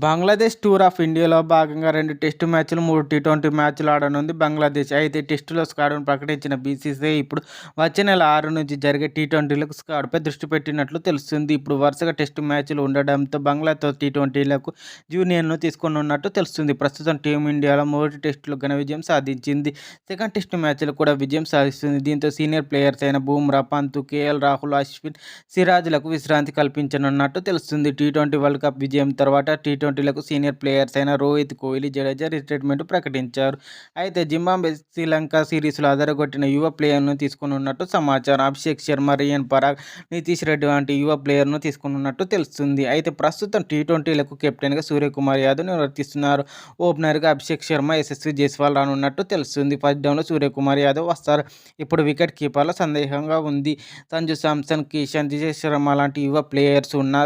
Bangladesh tour of ఇండియాలో భాగంగా రెండు టెస్టు మ్యాచ్లు మూడు టీ ట్వంటీ మ్యాచ్లు ఆడనుంది బంగ్లాదేశ్. అయితే టెస్టులో స్క్వాడ్ను ప్రకటించిన బీసీసీఐ ఇప్పుడు వచ్చే నెల ఆరు నుంచి జరిగే టీ ట్వంటీలకు స్క్వాడ్పై దృష్టి పెట్టినట్లు తెలుస్తుంది. ఇప్పుడు వరుసగా టెస్టు మ్యాచ్లు ఉండడంతో బంగ్లాతో టీ ట్వంటీలకు జూనియర్ను తీసుకున్నట్టు తెలుస్తుంది. ప్రస్తుతం టీమిండియాలో మొదటి టెస్టులో ఘన విజయం సాధించింది. సెకండ్ టెస్టు మ్యాచ్లు కూడా విజయం సాధిస్తుంది. దీంతో సీనియర్ ప్లేయర్స్ అయిన బూమ్రా పంతు కేఎల్ రాహుల్ అశ్విన్ సిరాజ్లకు విశ్రాంతి కల్పించనున్నట్టు తెలుస్తుంది. టీ ట్వంటీ వరల్డ్ కప్ విజయం తర్వాత టీ ట్వంటీలకు సీనియర్ ప్లేయర్స్ అయిన రోహిత్ కోహ్లీ జడేజా రిటైర్మెంట్ ప్రకటించారు. అయితే జింబాబే శ్రీలంక సిరీస్లో అదరగొట్టిన యువ ప్లేయర్ను తీసుకున్నట్టు సమాచారం. అభిషేక్ శర్మ రియన్ పరాగ్ నితీష్ రెడ్డి వంటి యువ ప్లేయర్ను తీసుకున్నట్టు తెలుస్తుంది. అయితే ప్రస్తుతం టీ ట్వంటీలకు కెప్టెన్గా సూర్యకుమార్ యాదవ్ నిర్వర్తిస్తున్నారు ఓపెనర్గా అభిషేక్ శర్మ యశస్వి జైస్వాల్ రానున్నట్టు తెలుస్తుంది. ఫస్ట్ డౌన్లో సూర్యకుమార్ యాదవ్ వస్తారు. ఇప్పుడు వికెట్ కీపర్లో సందేహంగా ఉంది. సంజు శాంసన్ కిషన్ దిశేష్ శర్మ లాంటి యువ ప్లేయర్స్ ఉన్న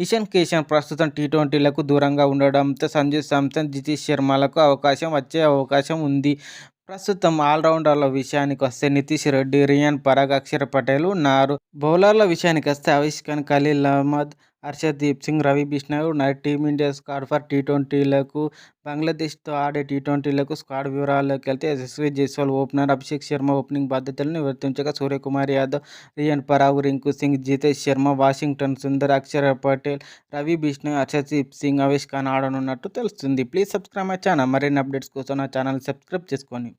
ఇషాన్ కిషన్ ప్రస్తుతం టీ ట్వంటీలకు దూరంగా ఉండడంతో సంజు సామ్సన్ జితేష్ శర్మలకు అవకాశం వచ్చే అవకాశం ఉంది. ప్రస్తుతం ఆల్రౌండర్ల విషయానికి వస్తే నితీష్ రెడ్డి రియాన్ పరాగ్ అక్షర్ పటేల్ ఉన్నారు. బౌలర్ల విషయానికి వస్తే Avesh Khan Khaleel Ahmed Arshdeep Singh Ravi Bishnoi night team India squad for T ట్వంటీలకు బంగ్లాదేశ్తో ఆడే టీ ట్వంటీలకు స్క్వాడ్ వివరాల్లోకి వెళ్తే యశస్వి జైస్వాల్ ఓపెనర్ అభిషేక్ శర్మ ఓపెనింగ్ బాధ్యతలు నివర్తించగా సూర్యకుమార్ యాదవ్ రియన్ పరాగ్ రింకు సింగ్ జితేష్ శర్మ వాషింగ్టన్ సుందర్ అక్షర్ పటేల్ రవి బిష్ణవ్ హర్షదీప్ సింగ్ అవేష్ ఖాన్ ఆడనున్నట్టు తెలుస్తుంది. Please subscribe my channel. మరిన్ని అప్డేట్స్ కోసం నా ఛానల్ సబ్స్క్రైబ్ చేసుకోండి.